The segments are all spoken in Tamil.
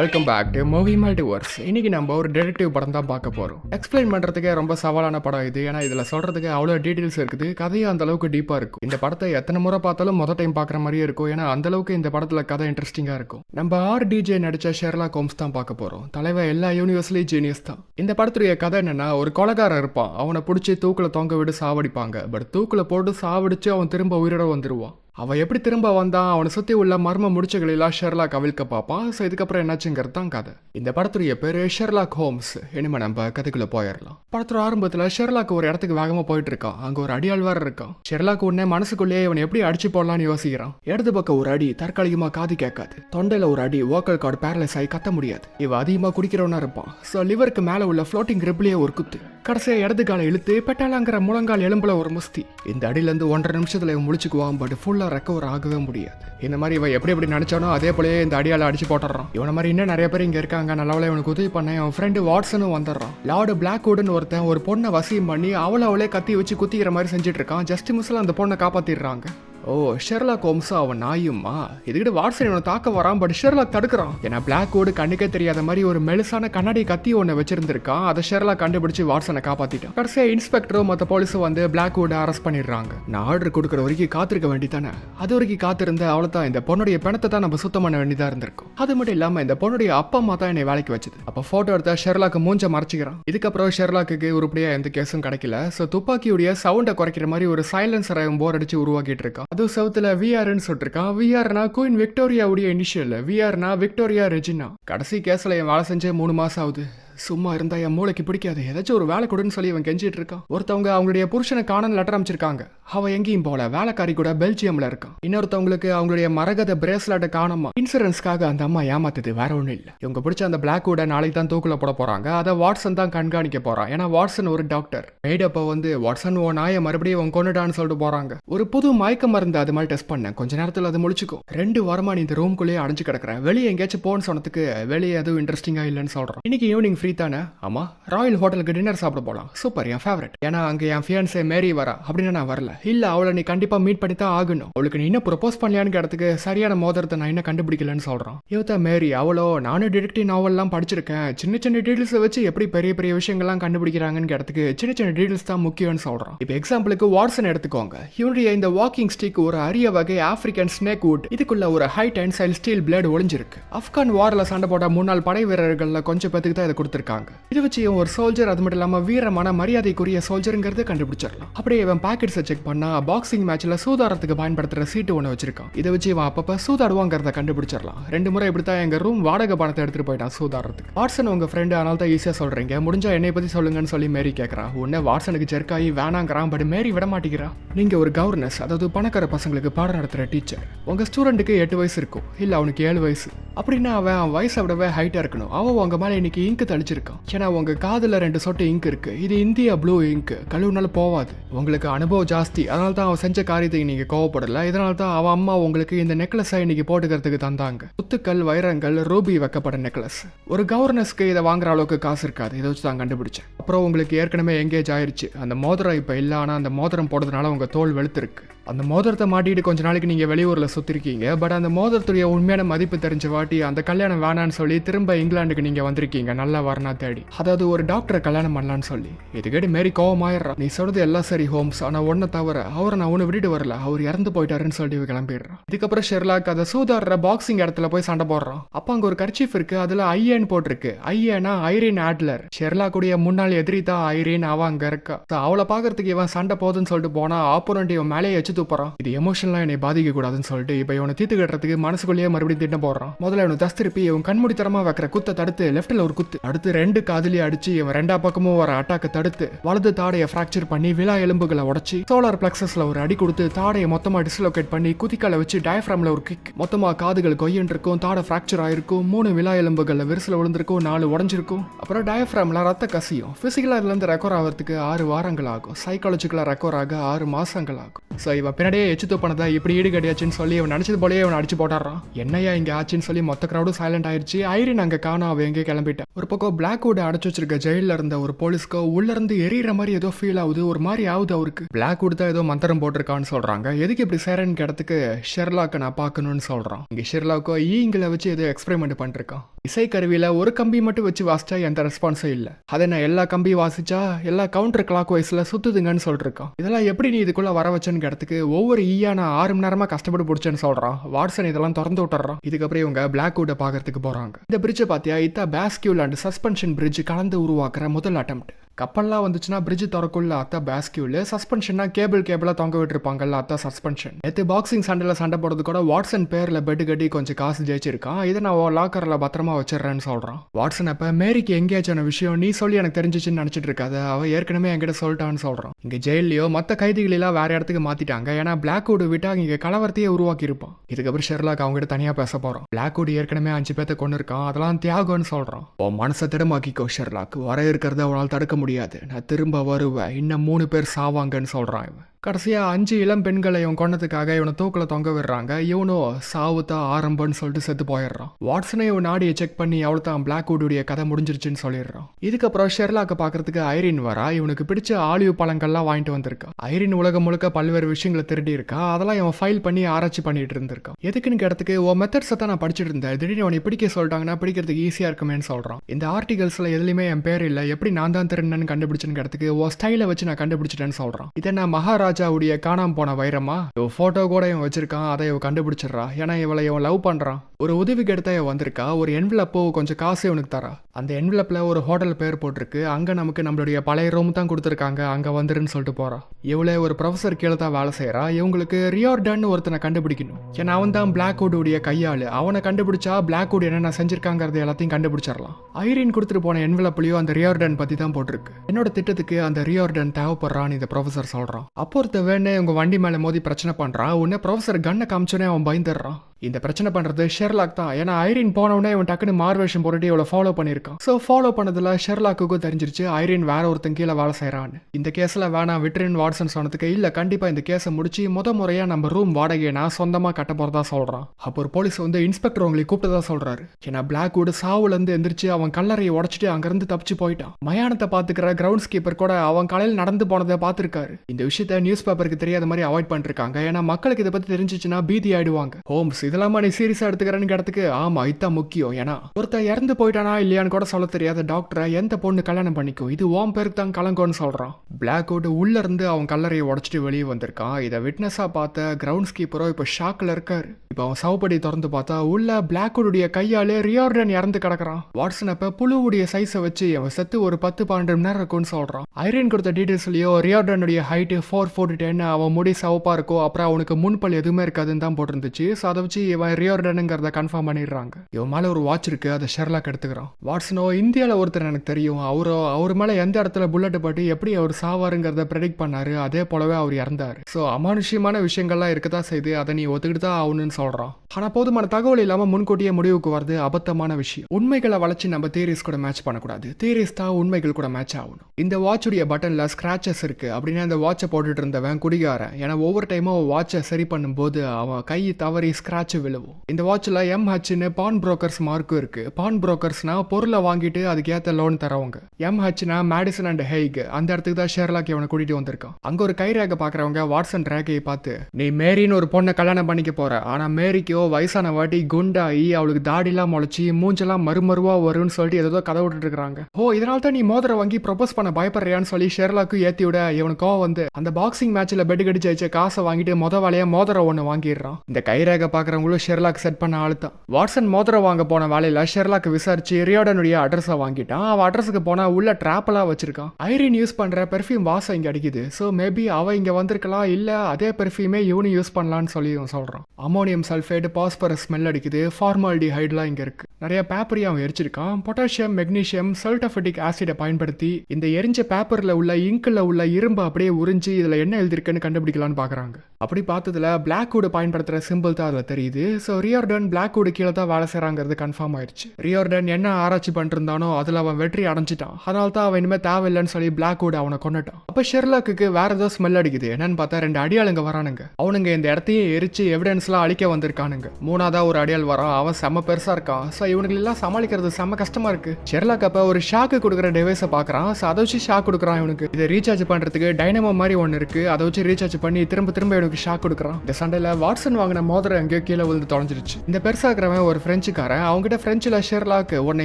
Welcome back to movie multiverse இன்னைக்கு நம்ம ஒரு டிடெக்டிவ் படம் தான் பார்க்க போகிறோம் எக்ஸ்பிளைன் பண்ணுறதுக்கே ரொம்ப சவாலான படம் இது. ஏன்னா இதில் சொல்கிறதுக்கு அவ்வளோ டீட்டெயில்ஸ் இருக்குது. கதையும் அந்த அளவுக்கு இருக்கும். இந்த படத்தை எத்தனை முறை பார்த்தாலும் மொதல் டைம் பார்க்குற மாதிரியே இருக்கும். ஏன்னா அந்த அளவுக்கு இந்த படத்தில் கதை இன்ட்ரெஸ்டிங்காக இருக்கும். நம்ம ஆர் டிஜே நடித்த ஷெர்லா கோம்ஸ் தான் பார்க்க போகிறோம் தலைவர் எல்லா யூனிவர்ஸ்லேயும் ஜீனியஸ் தான். இந்த படத்துடைய கதை என்னன்னா ஒரு கொலகாரன் இருப்பான். அவனை பிடிச்சி தூக்கில் தொங்க விட்டு சாவடிப்பாங்க. பட் தூக்கில் போட்டு சாவடிச்சு அவன் திரும்ப உயிரோட வந்துடுவான் அவன் எப்படி திரும்ப வந்தான்? அவனை சுற்றி உள்ள மர்ம முடிச்சுகளெல்லாம் ஷெர்லாக் அவிழ்க்க பார்ப்பான். ஸோ இதுக்கப்புறம் என்னாச்சுங்கிறது தான் கதை. இந்த படத்துடைய பேர் ஷெர்லாக் ஹோம்ஸ் இனிமே நம்ம கதைக்குள்ளே போயிடலாம். படத்தோட ஆரம்பத்தில் ஷெர்லாக் ஒரு இடத்துக்கு வேகமாக போயிட்டு இருக்கான். அங்கே ஒரு அடியாழ்வார் இருக்கான். ஷெர்லாக் உடனே மனசுக்குள்ளேயே இவன் எப்படி அடிச்சு போடலாம்னு யோசிக்கிறான். இடது பக்கம் ஒரு அடி தற்காலிகமாக காது கேட்காது. தொண்டையில் ஒரு அடி வோக்கல் கார்டு பேரலைஸ் ஆகி கத்த முடியாது. இவன் அதிகமாக குடிக்கிறவனா இருப்பான். ஸோ லிவருக்கு மேலே உள்ள ஃப்ளோட்டிங் கிரிப்லேயே ஒரு குத்து. கடைசியாக இடது காலை இழுத்து பெட்டாலாங்கிற முழங்கால் எலும்புல ஒரு முஸ்தி. இந்த அடியிலேருந்து ஒன்றரை நிமிஷத்தில் இவன் முழிச்சுக்குவான் பட் ஃபுல்லாக ரெக்கவர் ஆகவே முடியாது. இந்த மாதிரி இவன் எப்படி எப்படி நினச்சானோ அதே போலயே இந்த அடியால் அடிச்சு போட்டுறான். இவன மாதிரி இன்னும் நிறைய பேர் இங்கே இருக்காங்க நல்லவளை இவனுக்கு உதவி பண்ண என் ஃப்ரெண்டு வாட்ஸனும் வந்துடுறான். லார்டு பிளாக்வுட்னு ஒருத்தன் ஒரு பொண்ணை வசியம் பண்ணி அவளை அவளே கத்தி வச்சு குத்திக்கிற மாதிரி செஞ்சுட்டு இருக்கான். ஜஸ்ட் மிஸ்ல அந்த பொண்ணை காப்பாத்திடுறாங்க. ஓ ஷெர்லாக் ஹோம்ஸா அவன் நாயும்மா இதுக்கிட்ட வாட்ஸன் இவனை தாக்க வரான்? பட் ஷெர்லாக் தடுக்கிறான். ஏன்னா பிளாக் வுட் கண்ணுக்கே தெரியாத மாதிரி ஒரு மெலிசான கண்ணாடி கத்தி ஒன்று வச்சிருந்திருக்கான். அதை ஷெர்லாக் கண்டுபிடிச்சு வாட்ஸனை காப்பாத்திட்டான். கடைசியாக இன்ஸ்பெக்டரும் மற்ற போலீஸும் வந்து பிளாக் வுட் அரெஸ்ட் பண்ணிடுறாங்க. நான் ஆர்டர் கொடுக்குற வரைக்கும் காத்திருக்க வேண்டிதானே அது வரைக்கும் காத்திருந்த அவ்வளோதான் இந்த பொண்ணுடைய பிணத்தை தான் நம்ம சுத்தம் பண்ண வேண்டியதாக இருந்திருக்கும். அது மட்டும் இல்லாமல் இந்த பொண்ணுடைய அப்பா அம்மா தான் என்னை வேலைக்கு வச்சது. அப்போ ஃபோட்டோ எடுத்தா ஷெர்லாக்கு மூஞ்ச மறைச்சிக்கிறான். இதுக்கப்புறம் ஷெர்லாக்கு உருப்படியாக எந்த கேஸும் கிடைக்கல. ஸோ துப்பாக்கியுடைய சவுண்டை குறைக்கிற மாதிரி ஒரு சைலன்சரை போர் அடிச்சு உருவாக்கிட்டு இருக்கான். அதுவும் சவுத்துல விஆர்னு சொல்லிருக்கான். விஆர்னா குயின் விக்டோரியாவுடைய இனிஷியல் விஆர்னா விக்டோரியா ரெஜினா கடைசி கேஸ்ல என் வேலை செஞ்சே மூணு மாசம் ஆகுது. சும்மா இருந்தா என் மூளைக்கு பிடிக்காது. ஏதாச்சும் ஒரு வேலை கொடுன்னு சொல்லி இவன் கெஞ்சிட்டு இருக்கான். ஒருத்தவங்க அவங்களுடைய புருஷனை காணன்னு லெட்டர் அமைச்சிருக்காங்க அவன் எங்கேயும் போல. வேலைக்காரி கூட பெல்ஜியம்ல இருக்கான். இன்னொருத்தவங்களுக்கு அவங்களுடைய மரகத பிரேஸ்லெட்டை காணாம? இன்சூரன்ஸ்க்காக அந்த அம்மா ஏமாத்துது. வேற ஒண்ணும் இல்ல. இவங்க பிடிச்ச அந்த பிளாக் கூட நாளைக்கு தான் தூக்குல போட போறாங்க. அதை வாட்சன் தான் கண்காணிக்க போறான். ஏன்னா வாட்சன் ஒரு டாக்டர் மேடப்ப வந்து வாட்சன் ஓ நாயை மறுபடியும் அவன் கொண்டுடான்னு சொல்லிட்டு போறாங்க. ஒரு புது மயக்க மருந்து அது மாதிரி டெஸ்ட் பண்ணேன். கொஞ்ச நேரத்தில் அது முடிச்சுக்கும் ரெண்டு வாரமா நீ இந்த ரூம்குள்ளேயே அடைஞ்சு கிடக்குறேன். வெளியே எங்கேயாச்சும் போன்னு சொன்னதுக்கு வெளியே எதுவும் இன்ட்ரெஸ்டிங்கா இல்லைன்னு சொல்றேன். இன்னைக்கு ஈவினிங் ஃப்ரீ தானே? ஆமாம் ராயல் ஹோட்டலுக்கு டின்னர் சாப்பிட போகலாம் சூப்பர் என் ஃபேவரட் ஏன்னா அங்கே என் ஃபியான்ஸே மேரி வரா. அப்படின்னு நான் வரல. இல்லை அவளை நீ கண்டிப்பாக மீட் பண்ணி தான் ஆகணும். அவளுக்கு நீ என்ன ப்ரொபோஸ் பண்ணலையான்னு இடத்துக்கு சரியான மோதிரத்தை நான் என்ன கண்டுபிடிக்கலன்னு சொல்கிறான் இவத்த மேரி அவளோ நானும் டிடெக்டிவ் நாவல்லாம் படிச்சிருக்கேன். சின்ன சின்ன டீட்டெயில்ஸை வச்சு எப்படி பெரிய பெரிய விஷயங்கள்லாம் கண்டுபிடிக்கிறாங்கன்னு இடத்துக்கு சின்ன சின்ன டீட்டெயில்ஸ் தான் முக்கியம்னு சொல்கிறான் இப்போ எக்ஸாம்பிளுக்கு வாட்ஸன் எடுத்துக்கோங்க. இவனுடைய இந்த வாக்கிங் ஸ்டிக் ஒரு அரிய வகை ஆப்பிரிக்கன் ஸ்னேக் வுட் இதுக்குள்ள ஒரு ஹை சைல் ஸ்டீல் பிளேடு ஒளிஞ்சிருக்கு. ஆப்கான் வாரில் சண்டை போட்ட முன்னாள் படை வீரர்களில் கொஞ்சம் பேத்துக்கு தான் இதை கொடுத்துருக்காங்க இதை வச்சு இவன் ஒரு சோல்ஜர் அது மட்டும் இல்லாமல் வீரமான மரியாதைக்குரிய சோல்ஜருங்கிறத கண்டுபிடிச்சிடலாம். அப்படியே இவன் பாக்கெட்ஸை செக் பண்ணா பாக்ஸிங் மேட்ச்ல சூதாரத்துக்கு பயன்படுத்துற சீட்டு ஒன்று வச்சிருக்கான். இதை வச்சு இவன் அப்பப்ப சூதாடுவாங்கிறத கண்டுபிடிச்சிடலாம். ரெண்டு முறை இப்படி தான் எங்க ரூம் வாடகை பணத்தை எடுத்துட்டு போயிட்டான் சூதாடுறதுக்கு. வாட்சன் உங்க ஃப்ரெண்டு அதனால தான் ஈஸியாக சொல்றீங்க. முடிஞ்சா என்னை பத்தி சொல்லுங்கன்னு சொல்லி மேரி கேட்கறா உடனே வாட்சனுக்கு ஜெர்க்காயி வேணாங்கிறான் பட் மேரி விட மாட்டேங்கிறா. நீங்க ஒரு கவர்னஸ் அதாவது பணக்கார பசங்களுக்கு பாடம் நடத்துற டீச்சர் உங்க ஸ்டூடெண்ட்டுக்கு எட்டு வயசு இருக்கும். இல்ல அவனுக்கு ஏழு வயசு. அப்படின்னா அவன் அவன் வயசை விடவே ஹைட்டா இருக்கணும். அவன் உங்க மேல இன்னைக்கு இங்கு நினைச்சிருக்கான். ஏன்னா உங்க காதுல ரெண்டு சொட்டு இங்க் இருக்கு. இது இந்தியா ப்ளூ இங்க் கழுவுனால போவாது. உங்களுக்கு அனுபவம் ஜாஸ்தி. அதனால தான் அவன் செஞ்ச காரியத்தை நீங்க கோவப்படல. இதனால தான் அவன் அம்மா உங்களுக்கு இந்த நெக்லஸை இன்னைக்கு போட்டுக்கிறதுக்கு தந்தாங்க. முத்துக்கள் வைரங்கள் ரூபி வைக்கப்பட நெக்லஸ் ஒரு கவர்னஸ்க்கு இதை வாங்குற அளவுக்கு காசு இருக்காது. இதை வச்சு தான் கண்டுபிடிச்சேன். அப்புறம் உங்களுக்கு ஏற்கனவே எங்கேஜ் ஆயிருச்சு. அந்த மோதிரம் இப்போ இல்லை. ஆனால் அந்த மோதிரம் போடுறதுனால உங்கள் தோல் வெளுத்துருக்கு அந்த மோதிரத்தை மாட்டிட்டு கொஞ்ச நாளைக்கு நீங்க வெளியூரில் சுற்றிருக்கீங்க பட் அந்த மோதிரத்துடைய உண்மையான மதிப்பு தெரிஞ்ச வாட்டி அந்த கல்யாணம் வேணான்னு சொல்லி திரும்ப இங்கிலாந்துக்கு நீங்க வந்திருக்கீங்க. நல்லா வரணா தேடி. அதாவது ஒரு டாக்டரை கல்யாணம் பண்ணலான்னு சொல்லி. இதுக்கேட்டு மேரி கோவமாயிடுறான் நீ சொல்றது எல்லாம் சரி ஹோம்ஸ். ஆனா ஒன்ன தவிர அவரை நான் ஒன்று விட்டுட்டு வரல. அவர் இறந்து போயிட்டாருன்னு சொல்லி கிளம்பிடுறான். இதுக்கப்புறம் ஷெர்லாக் அதை சூதாடுற பாக்ஸிங் இடத்துல போய் சண்டை போடுறான். அப்போ அங்க ஒரு கர்ச்சீஃப் இருக்கு. அதுல ஐஏன்னு போட்டிருக்கு. ஐஏனா ஐரின் ஆட்லர் ஷெர்லாக்குடைய முன்னாள் எதிரி தான் ஐரின் அவ அங்கே இருக்கா. அவளை பாக்குறதுக்கு இவன் சண்டை போகுதுன்னு சொல்லிட்டு போனா ஆப்போனண்ட் இவன் மேலே வச்சு துப்புறான் இது எமோஷனலா என்னை பாதிக்க கூடாதுன்னு சொல்லிட்டு இப்போ இவனை தீத்து கட்டுறதுக்கு மனசுக்குள்ளேயே மறுபடியும் திட்டம் போடுறான். முதல்ல இவனை தஸ்திருப்பி இவன் கண்மூடித்தனமா வைக்கிற குத்தை தடுத்து லெஃப்ட்ல ஒரு குத்து. அடுத்து ரெண்டு காதுலயே அடிச்சு இவன் ரெண்டா பக்கமும் வர அட்டாக்கை தடுத்து வலது தாடையை ஃப்ராக்சர் பண்ணி விழா எலும்புகளை உடைச்சு சோலார் பிளக்சஸ்ல ஒரு அடி கொடுத்து தாடையை மொத்தமா டிஸ்லோகேட் பண்ணி குதிக்கால வச்சு டயஃப்ராம்ல ஒரு கிக் மொத்தமா காதுகள் கொய்யன் இருக்கும் தாடை ஃப்ராக்சர் ஆயிருக்கும் மூணு விழா எலும்புகள்ல விரிசல விழுந்திருக்கும் நாலு உடஞ்சிருக்கும். அப்புறம் டயஃப்ராம்ல ரத்த கசியும். பிசிக்கலா இதுல இருந்து ரெக்கவர் ஆகிறதுக்கு ஆறு வாரங்கள் ஆகும். சைக்காலஜிக்கலா ரெக்கவர் ஆக ஆறு மாசங்கள் ஆகும். ஸோ இவன் பின்னாடியே எச்சு துப்பினதா இப்படி ஈடு கிடையாச்சுன்னு சொல்லி இவன் நினச்சது போலயே இவன் அடிச்சு போட்டாடுறான் என்னையா இங்கே ஆச்சுன்னு சொல்லி மொத்த கிரௌடும் சைலண்ட் ஆயிடுச்சு ஐரின் நாங்கள் காணோம் அவன் எங்கே கிளம்பிட்டேன். ஒரு பக்கம் பிளாக் வுட் அடைச்சு வச்சிருக்க ஜெயிலில் இருந்த ஒரு போலீஸ்க்கு உள்ளேருந்து எரியற மாதிரி ஏதோ ஃபீல் ஆகுது. ஒரு மாதிரி ஆகுது அவருக்கு. பிளாக் வுட் தான் ஏதோ மந்திரம் போட்டிருக்கான்னு சொல்கிறாங்க எதுக்கு இப்படி சேரன் இடத்துக்கு ஷெர்லாக்கை நான் பார்க்கணும்னு சொல்கிறான் இங்கே ஷெர்லாக்கோ ஈங்களை வச்சு ஏதோ எக்ஸ்பெரிமெண்ட் பண்ணிருக்கான் இசைக்கருவியில் ஒரு கம்பி மட்டும் வச்சு வாசிச்சா எந்த ரெஸ்பான்ஸும் இல்லை. அதை நான் எல்லா கம்பியும் வாசிச்சா எல்லா கவுண்டர் கிளாக் வைஸில் சுத்துதுங்கன்னு சொல்லிருக்கான் இதெல்லாம் எப்படி நீ இதுக்குள்ளே வர வச்சேன்னு இடத்துக்கு ஒவ்வொரு ஈயா நான் ஆறு மணி நேரமா கஷ்டப்பட்டு பிடிச்சேன்னு சொல்றான். வாட்சன் இதெல்லாம் திறந்து விட்டுறான். இதுக்கப்புறம் இவங்க பிளாக் வுட்டை பாக்குறதுக்கு போறாங்க. இந்த பிரிட்ஜை பாத்தியா? இத்தா பேஸ்கியூல் அண்ட் சஸ்பென்ஷன் பிரிட்ஜ் கலந்து உருவாக்குற முதல் அட்டம் கப்பல்லாம் வந்துச்சுன்னா பிரிட்ஜ் திறக்குள்ள அத்தா பேஸ்கியூல் சஸ்பென்ஷன்னா கேபிள் கேபிளா தொங்க விட்டுருப்பாங்கல்ல அத்தா சஸ்பென்ஷன் நேற்று பாக்ஸிங் சண்டையில் சண்டை போடுறது கூட வாட்ஸன் பேர்ல பெட்டு கட்டி கொஞ்சம் காசு ஜெயிச்சிருக்கான். இதை நான் லாக்கரில் பத்திரமா வச்சிடுறேன்னு சொல்றான். வாட்ஸன் அப்ப மேரிக்கு எங்கேயாச்சும் ஆன விஷயம் நீ சொல்லி எனக்கு தெரிஞ்சிச்சுன்னு நினைச்சிட்டு இருக்காத. அவ ஏற்கனவே என்கிட்ட சொல்லிட்டான்னு சொல்றான். இங்க ஜெயிலையோ மத்த கைதிகளெல்லாம் வேற இடத்துக்கு மாத்திட்டாங்க. ஏன்னா பிளாக்வுட் விட்டா இங்க கலவரத்தையே உருவாக்கி இருப்பான் இதுக்கப்புறம் ஷெர்லாக் அவங்ககிட்ட தனியா பேச போறோம் பிளாக்வுட் ஏற்கனவே அஞ்சு பேத்த கொண்டு இருக்கான் அதெல்லாம் தியாகம்னு சொல்றான். உன் மனசை திடமாக்கிக்கோ ஷெர்லாக் வர இருக்கிறத அவனால் தடுக்க முடியும் முடியாது. நான் திரும்ப வருவேன். இன்னும் மூணு பேர் சாவாங்கன்னு சொல்றான் இவன். கடைசியாக அஞ்சு இளம் பெண்களை இவன் கொண்டதுக்காக இவனை தூக்கில் தொங்க விடுறாங்க. இவனும் சாவுத்தா ஆரம்பம்னு சொல்லிட்டு செத்து போயிடுறான். வாட்ஸனை இவன் நாடியை செக் பண்ணி அவ்வளோ தான் பிளாக் வுட்டுடைய கதை முடிஞ்சிருச்சுன்னு சொல்லிடுறான். இதுக்கப்புறம் ஷெர்லாக்க பார்க்கறதுக்கு ஐரின் வரா. இவனுக்கு பிடிச்ச ஆலிவ் பழங்கள்லாம் வாங்கிட்டு வந்திருக்கான். ஐரின் உலகம் முழுக்க பல்வேறு விஷயங்களை திருடி இருக்கா. அதெல்லாம் இவன் ஃபைல் பண்ணி ஆராய்ச்சி பண்ணிட்டு இருந்திருக்கான். எதுக்குன்னு இடத்துக்கு ஓ மெத்தட்ஸை தான் நான் படிச்சுட்டு இருந்தேன். திடீர்னு அவனை பிடிக்க சொல்லிட்டாங்கன்னா பிடிக்கிறதுக்கு ஈஸியாக இருக்குமேன்னு சொல்கிறான் இந்த ஆர்டிகல்ஸில் எதுலையுமே என் பேர் இல்லை. எப்படி நான் தான் திருநன்னு கண்டுபிடிச்சுன்னு இடத்துக்கு ஓ ஸ்டைலை வச்சு நான் கண்டுபிடிச்சிட்டேன்னு சொல்கிறான் இதை நான் ராஜாவுடைய காணாம போன வைரமா? இவ போட்டோ கூட இவன் வச்சிருக்கான் அதை இவன் கண்டுபிடிச்சிடுறா. ஏன்னா இவளை இவன் லவ் பண்றான். ஒரு உதவிக்கு எடுத்தா இவன் வந்திருக்கா? ஒரு என்வலப்போ கொஞ்சம் காசு இவனுக்கு தரா. அந்த என்வலப்ல ஒரு ஹோட்டல் பேர் போட்டிருக்கு. அங்க நமக்கு நம்மளுடைய பழைய ரூம் தான் கொடுத்துருக்காங்க. அங்க வந்துருன்னு சொல்லிட்டு போகிறான் இவளே ஒரு ப்ரொஃபசர் கீழே தான் வேலை செய்யறா இவங்களுக்கு ரியார்டன் ஒருத்தனை கண்டுபிடிக்கணும். ஏன்னா அவன் தான் பிளாக் உடைய கையாளு. அவனை கண்டுபிடிச்சா பிளாக்வுட் என்னென்ன செஞ்சிருக்காங்கிறது எல்லாத்தையும் கண்டுபிடிச்சிடலாம். ஐரின் கொடுத்துட்டு போன என்வலப்லயும் அந்த ரியார்டன் பத்தி தான் போட்டிருக்கு. என்னோட திட்டத்துக்கு அந்த ரியார்டன் தேவைப்படுறான்னு இந்த ப்ரொஃபசர் சொல்றான். அப்போ ஒருத்த வேணே உங்க வண்டி மேலே மோதி பிரச்சனை பண்றான் உடனே ப்ரொஃபஸர் கண்ணை காமிச்சோன்னே அவன் பயந்துடுறான். இந்த பிரச்சனை பண்ணுறது ஷெர்லாக் தான். ஏன்னா ஐரின் போனவுடனே இவன் டக்குனு மார்வேஷன் போட்டுட்டு இவளை ஃபாலோ பண்ணியிருக்கான். ஸோ ஃபாலோ பண்ணதில் ஷெர்லாக்குக்கும் தெரிஞ்சிருச்சு ஐரின் வேற ஒருத்தன் கீழே வேலை செய்கிறான்னு இந்த கேஸில் வேணாம் விட்ரின் வாட்சன் சொன்னதுக்கு இல்லை கண்டிப்பாக இந்த கேஸை முடிச்சு முத முறையாக நம்ம ரூம் வாடகையை நான் சொந்தமாக கட்ட போகிறதா சொல்கிறான் அப்போ ஒரு போலீஸ் வந்து இன்ஸ்பெக்டர் உங்களை கூப்பிட்டதா சொல்கிறாரு ஏன்னா பிளாக்வுட் சாவுலேருந்து எந்திரிச்சு அவன் கல்லறையை உடச்சிட்டு அங்கேருந்து தப்பிச்சு போயிட்டான். மயானத்தை பார்த்துக்கிற கிரவுண்ட்ஸ் கீப்பர் கூட அவன் காலையில் நடந்து போனதை பார்த்துருக்காரு. இந்த விஷயத்த நியூஸ் பேப்பருக்கு தெரியாத மாதிரி அவாய்ட் பண்ணிருக்காங்க. ஏன்னா மக்களுக்கு இதை பற்றி தெரிஞ்சிச்சுன்னா பீதி ஆயிடுவாங்க. ஹோம்ஸ் இதெல்லாமா நீ சீரியஸா எடுத்துக்கிறேன்னு கிடத்துக்கு ஆமா இதான் முக்கியம். ஏன்னா ஒருத்தன் இறந்து போயிட்டானா இல்லையான்னு கூட சொல்ல தெரியாத டாக்டரை எந்த பொண்ணு கல்யாணம் பண்ணிக்கும்? இது ஓம் பேருக்கு தான் கலங்கோன்னு சொல்றான். பிளாக் அவுட் உள்ள இருந்து அவன் கல்லறையை உடைச்சிட்டு வெளியே வந்திருக்கான். இதை விட்னஸா பார்த்த கிரவுண்ட் கீப்பரோ இப்போ ஷாக்ல இருக்கார். இப்போ அவன் சவுப்படி திறந்து பார்த்தா உள்ள பிளாக் கையாலே ரியார்டன் இறந்து கிடக்குறான். வாட்ஸன் அப்ப புழுவுடைய சைஸை வச்சு அவன் செத்து ஒரு பத்து பன்னெண்டு மணி நேரம் இருக்கும்னு சொல்றான். ஐரன் கொடுத்த டீடைல்ஸ்லயோ ரியார்டனுடைய ஹைட்டு ஃபோர் ஃபோர்ட்டி டென் அவன் முடி சவப்பா இருக்கும் அப்புறம் அவனுக்கு முன்பல் எதுவுமே இருக்காதுன்னு தான் போட்டிருந்துச்சு. ஸோ அதை வச்சு இவன் ரியோர்டனுங்கிறத கன்ஃபார்ம் பண்ணிடுறாங்க. இவன் மேலே ஒரு வாட்ச் இருக்கு அதை ஷெர்லாக் எடுத்துக்கிறான். வாட்ஸனோ இந்தியாவில் ஒருத்தர் எனக்கு தெரியும். அவரோ அவர் மேலே எந்த இடத்துல புல்லட்டு பட்டு எப்படி அவர் சாவாருங்கிறத ப்ரெடிக்ட் பண்ணாரு அதே போலவே அவர் இறந்தாரு. ஸோ அமானுஷ்யமான விஷயங்கள்லாம் இருக்க தான் செய்து அதை நீ ஒத்துக்கிட்டு தான் ஆகணும்னு சொல்கிறான் ஆனால் போதுமான தகவல் இல்லாமல் முன்கூட்டியே முடிவுக்கு வருது அபத்தமான விஷயம். உண்மைகளை வளர்ச்சி நம்ம தேரிஸ் கூட மேட்ச் பண்ணக்கூடாது. தேரிஸ் தான் உண்மைகள் கூட மேட்ச் ஆகணும். இந்த வாட்சுடைய பட்டனில் ஸ்க்ராச்சஸ் இருக்கு. அப்படின்னு அந்த வாட்சை போட்டுட்டு இருந்தவன் குடிகாரன். ஏன்னா ஒவ்வொரு டைமும் வாட்சை சரி பண்ணும்போது அவன் கை தவறி வாட்ச் விழுவும். இந்த வாட்சில் எம் ஹச்னு பான் புரோக்கர்ஸ் மார்க்கும் இருக்கு. பான் புரோக்கர்ஸ்னா பொருளை வாங்கிட்டு அதுக்கேற்ற லோன் தரவங்க. எம் ஹச்னா மேடிசன் அண்ட் ஹெய்க் அந்த இடத்துக்கு தான் ஷேர்லாக் இவனை கூட்டிட்டு வந்திருக்கான். அங்க ஒரு கை ரேகை பாக்குறவங்க வாட்சன் ரேகையை பார்த்து நீ மேரின்னு ஒரு பொண்ணை கல்யாணம் பண்ணிக்க போற. ஆனா மேரிக்கோ வயசான வாட்டி குண்டாகி அவளுக்கு தாடிலாம் முளைச்சி மூஞ்செல்லாம் மறுமருவா வரும்னு சொல்லிட்டு ஏதோ கதை விட்டுட்டு இருக்காங்க ஓ இதனால தான் நீ மோதிர வாங்கி ப்ரொபோஸ் பண்ண பயப்படுறியான்னு சொல்லி ஷெர்லாக்கு ஏத்தி விட இவனுக்கு கோவம் வந்து அந்த பாக்ஸிங் மேட்ச்ல பெட் கடிச்சு வச்ச காசை வாங்கிட்டு மொத வேலையா மோதிர ஒன்று வாங்கிடுறான். இந்த கைரேகை இவங்களும் ஷெர்லாக் செட் பண்ண ஆளுதான். வாட்ஸன் மோதிரம் வாங்க போன வேலையில் ஷெர்லாக் விசாரிச்சு ரியோடனுடைய அட்ரஸை வாங்கிட்டான். அவன் அட்ரஸுக்கு போனால் உள்ள ட்ராப்பெல்லாம் வச்சிருக்கான். ஐரின் யூஸ் பண்ணுற பெர்ஃப்யூம் வாசம் இங்கே அடிக்குது. ஸோ மேபி அவள் இங்கே வந்திருக்கலாம். இல்லை அதே பெர்ஃப்யூமே இவனு யூஸ் பண்ணலாம்னு சொல்லி இவன் சொல்கிறான் அமோனியம் சல்ஃபேட் பாஸ்பரஸ் ஸ்மெல் அடிக்குது. ஃபார்மால்டிஹைட்லாம் இங்கே இருக்குது நிறைய பேப்பரையும் அவன் எரிச்சிருக்கான். பொட்டாசியம் மெக்னீஷியம் சல்டஃபெட்டிக் ஆசிடை பயன்படுத்தி இந்த எரிஞ்ச பேப்பரில் உள்ள இங்கில் உள்ள இரும்பு அப்படியே உறிஞ்சி இதில் என்ன எழுதிருக்குன்னு கண்டுபிடிக்கலான்னு பார்க்குறாங்க அப்படி பார்த்ததில் பிளாக் பயன்படுத்துகிற சிம்பிள் தான் அதில் தெரியுது. ஸோ ரியார்டன் பிளாக்வுட் கீழே தான் வேலை செய்கிறாங்கிறது கன்ஃபார்ம் ஆயிடுச்சு ரியார்டன் என்ன ஆராய்ச்சி பண்ணிருந்தானோ அதில் அவன் வெற்றி அடைஞ்சிட்டான். அதனால தான் அவன் இனிமேல் தேவையில்லைன்னு சொல்லி பிளாக்வுட் அவனை கொண்டுட்டான் அப்போ ஷெர்லாக்கு வேற ஏதோ ஸ்மெல் அடிக்குது. என்னன்னு பார்த்தா ரெண்டு அடியாளுங்க வரானுங்க. அவனுங்க இந்த இடத்தையே எரிச்சு எவிடன்ஸ்லாம் அழிக்க வந்திருக்கானுங்க. மூணாவதாக ஒரு அடியால் வரான் அவன் செம்ம பெருசாக இருக்கான். ஸோ இவனுங்களெல்லாம் சமாளிக்கிறது செம்ம கஷ்டமாக இருக்கு. ஷெர்லாக் அப்போ ஒரு ஷாக்கு கொடுக்குற டிவைஸை பார்க்கறான் ஸோ அதை வச்சு ஷாக் கொடுக்குறான் இவனுக்கு. இதை ரீசார்ஜ் பண்ணுறதுக்கு டைனமோ மாதிரி ஒன்று இருக்குது அதை வச்சு ரீசார்ஜ் பண்ணி திரும்ப திரும்ப அவனுக்கு ஷாக் கொடுக்குறான். இந்த சண்டையில் வாட்சன் வாங்கின மோதிரம் எங்கேயோ கீழே விழுந்து தொலைஞ்சிருச்சு. இந்த பெருசாகிறவன் ஒரு பிரெஞ்சுக்காரன் அவங்ககிட்ட பிரெஞ்சில் ஷெர்லாக்கு உன்னை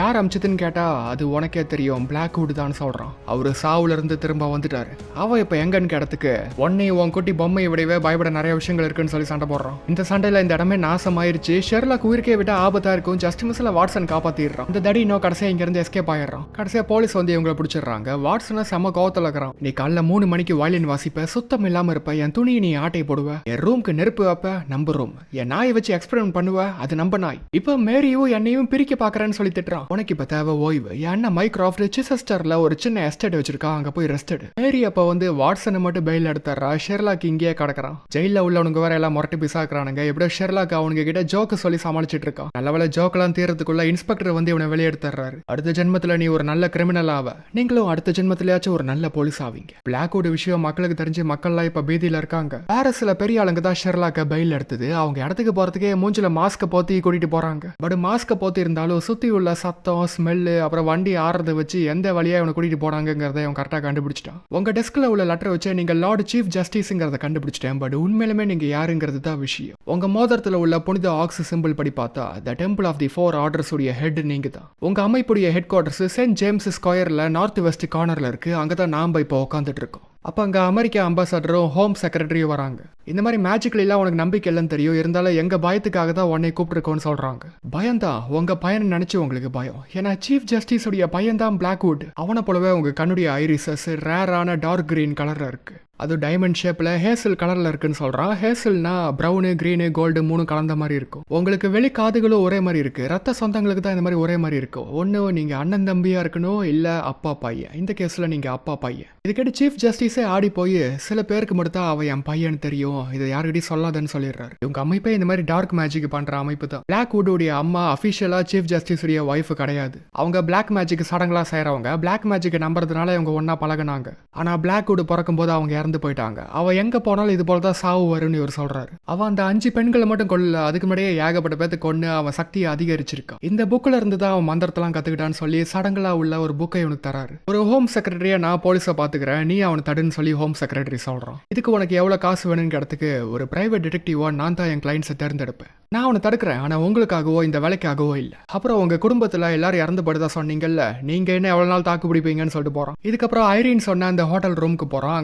யார் அமிச்சதுன்னு கேட்டா அது உனக்கே தெரியும். பிளாக் வுட் தான் சொல்றான். அவரு சாவுல இருந்து திரும்ப வந்துட்டாரு. அவன் இப்போ எங்கன்னு கேட்டதுக்கு உன்னை உன் குட்டி பொம்மையை விடவே பயப்பட நிறைய விஷயங்கள் இருக்குன்னு சொல்லி சண்டை போடுறான். இந்த சண்டையில இந்த இடமே நாசமாயிருச்சு. ஷெர்லாக் உயிருக்கே விட ஆபத்தா இருக்கும். ஜஸ்ட் மிஸ்ல வாட்ஸன் காப்பாத்திடுறான். இந்த தடி இன்னும் கடைசியாக இங்கேருந்து எஸ்கேப் ஆயிடுறான். கடைசியாக போலீஸ் வந்து இவங்களை பிடிச்சிடுறாங்க. வாட்ஸனை செம கோவத்தில் இருக்கிறான் நீ காலைல மூணு மணிக்கு வயலின் வாசிப்ப சுத்தம் இல்லாமல் இருப்ப என் துணியை நீ ஆட்டை போடுவ? என் ரூம்க்கு நெருப்பு வைப்ப நம்ப ரூம் என் நாயை வச்சு எக்ஸ்பெரிமெண்ட் பண்ணுவ அது நம்ப நாய். இப்ப மேரியும் என்னையும் பிரிக்க பாக்குறேன்னு சொல்லி திட்டுறான். உனக்கு இப்ப தேவை ஓய்வு. என் அண்ணன் மைக்ராஃப்ட் சிசஸ்டர்ல ஒரு சின்ன எஸ்டேட் வச்சிருக்கா அங்க போய் ரெஸ்ட் எடு. மேரி அப்ப வந்து வாட்ஸனை மட்டும் பெயில் எடுத்துறா ஷெர்லாக் இங்கேயே கிடக்குறான். ஜெயில உள்ளவனுக்கு வேற எல்லாம் முரட்டி பிசாக்குறானுங்க. எப்படியோ ஷெர்லாக் அவனுங்க கிட்ட ஜோக்க சொல்லி சமாளிச்சிட்டு இருக்கான். நல்ல வேலை ஜோக்கெல்லாம் தீரத்துக்குள்ள இன்ஸ்பெக்டர் வந்து இவனை வெளியெடுத்துறாரு அடுத்த ஜென்மத்துல நீ ஒரு நல்ல கிரிமினல் ஆவ. நீங்களும் அடுத்த ஜென்மத்திலேயாச்சும் ஒரு நல்ல போலீஸ் ஆவீங்க. பிளாக்வுட் விஷயம் மக்களுக்கு தெரிஞ்சு மக்கள்லாம் இப்ப பீதியில இருக்காங்க. வேற சில பெரிய ஆளுங்க தான் ஷெர்லாக்க பயில் எடுத்தது. அவங்க இடத்துக்கு போறதுக்கே மூஞ்சில மாஸ்க்கை போத்தி கூட்டிட்டு போறாங்க. பட் மாஸ்க்கை போத்தி இருந்தாலும் சுத்தி உள்ள சத்தம் ஸ்மெல்லு அப்புறம் வண்டி ஆடுறத வச்சு எந்த வழியா இவனை கூட்டிட்டு போனாங்கிறத அவன் கரெக்டாக கண்டுபிடிச்சிட்டான். உங்க டெஸ்க்ல உள்ள லெட்டர் வச்சு நீங்க லார்டு சீஃப் ஜஸ்டிஸ்ங்கிறத கண்டுபிடிச்சிட்டேன். பட் உண்மையிலுமே நீங்க யாருங்கிறது தான் விஷயம். உங்க மோதிரத்துல உள்ள புனித ஆக்ஸ் சிம்பிள் படி பார்த்தா the temple of the four orders உடைய ஹெட் நீங்க தான். உங்க அமைப்புடைய ஹெட் குவார்டர்ஸ் சென்ட் ஜேம்ஸ் ஸ்கொயர்ல நார்த் வெஸ்ட் கார்னர்ல இருக்கு. அங்கதான் நாம இப்போ உட்காந்துட்டு இருக்கோம். அப்போ அங்கே அமெரிக்கா அம்பாசடரும் ஹோம் செக்ரட்டரியும் வராங்க. இந்த மாதிரி மேஜிக்ல எல்லாம் உனக்கு நம்பிக்கை இல்லைன்னு தெரியும். இருந்தாலும் எங்கள் பயத்துக்காக தான் உன்னை கூப்பிட்டுருக்கோன்னு சொல்கிறாங்க பயம்தான் உங்கள் பையனை நினச்சி உங்களுக்கு பயம். ஏன்னா சீஃப் ஜஸ்டிஸுடைய பையன்தான் பிளாக்வுட் அவனை போலவே உங்கள் கண்ணுடைய ஐரிசஸ் ரேரான டார்க் கிரீன் கலரில் இருக்குது அது டைமண்ட் ஷேப்பில் ஹேசல் கலரில் இருக்குன்னு சொல்கிறான் ஹேசல்னா ப்ரௌனு கிரீனு கோல்டு மூணு கலந்த மாதிரி இருக்கும். உங்களுக்கு வெளி காதுகளும் ஒரே மாதிரி இருக்கு. ரத்த சொந்தங்களுக்கு தான் இந்த மாதிரி ஒரே மாதிரி இருக்கும் ஒன்று நீங்கள் அண்ணன் தம்பியாக இருக்கணும் இல்லை அப்பா பையன். இந்த கேஸில் நீங்கள் அப்பா பையன். இதுக்கிட்ட சீஃப் ஜஸ்டிஸே ஆடி போய் சில பேருக்கு மட்டும் தான் அவன் என் பையன் தெரியும். இதை யாருக்கிட்டையும் சொல்லாதன்னு சொல்லிடுறாரு. இவங்க அமைப்பே இந்த மாதிரி டார்க் மேஜிக் பண்ணுற அமைப்பு தான். பிளாக் உடைய அம்மா அஃபிஷியலாக சீஃப் ஜஸ்டிஸுடைய ஒய்ஃப் கிடையாது. அவங்க பிளாக் மேஜிக் சடங்களா செய்கிறவங்க பிளாக் மேஜிக் நம்புறதுனால இவங்க ஒன்றா பழகுனாங்க. ஆனால் பிளாக் உட் பிறக்கும்போது அவங்க இறந்து போயிட்டாங்க. அவ எங்கே போனாலும் இது போல தான் சாவு வரும்னு இவர் சொல்றாரு. அவன் அந்த அஞ்சு பெண்களை மட்டும் கொல்ல அதுக்கு முன்னாடியே ஏகப்பட்ட பேத்து கொண்டு அவன் சக்தியை அதிகரிச்சிருக்கான் இந்த புக்ல இருந்து தான் அவன் மந்திரத்தெல்லாம் கத்துக்கிட்டான்னு சொல்லி சடங்களா உள்ள ஒரு புக்கை இவனுக்கு தராரு. ஒரு ஹோம் செக்ரட்டரியா நான் போலீஸை பாத்துக்கிறேன் நீ அவனை தடுன்னு சொல்லி ஹோம் செக்ரட்டரி சொல்றான். இதுக்கு உனக்கு எவ்வளவு காசு வேணும்னு கிடத்துக்கு ஒரு பிரைவேட் டிடெக்டிவா நான் தான் என் கிளைண்ட்ஸை தேர்ந்தெடுப்பேன். நான் அவனை தடுக்கிறேன் ஆனா உங்களுக்காகவோ இந்த வேலைக்காகவோ இல்ல. அப்புறம் உங்க குடும்பத்துல எல்லாரும் இறந்து படுதா சொன்னீங்கல்ல நீங்க என்ன எவ்வளவு நாள் தாக்கு பிடிப்பீங்கன்னு சொல்லிட்டு போகிறான் இதுக்கப்புறம் ஐரின் சொன்ன அந்த ஹோட்டல் ரூமுக்கு போறான்.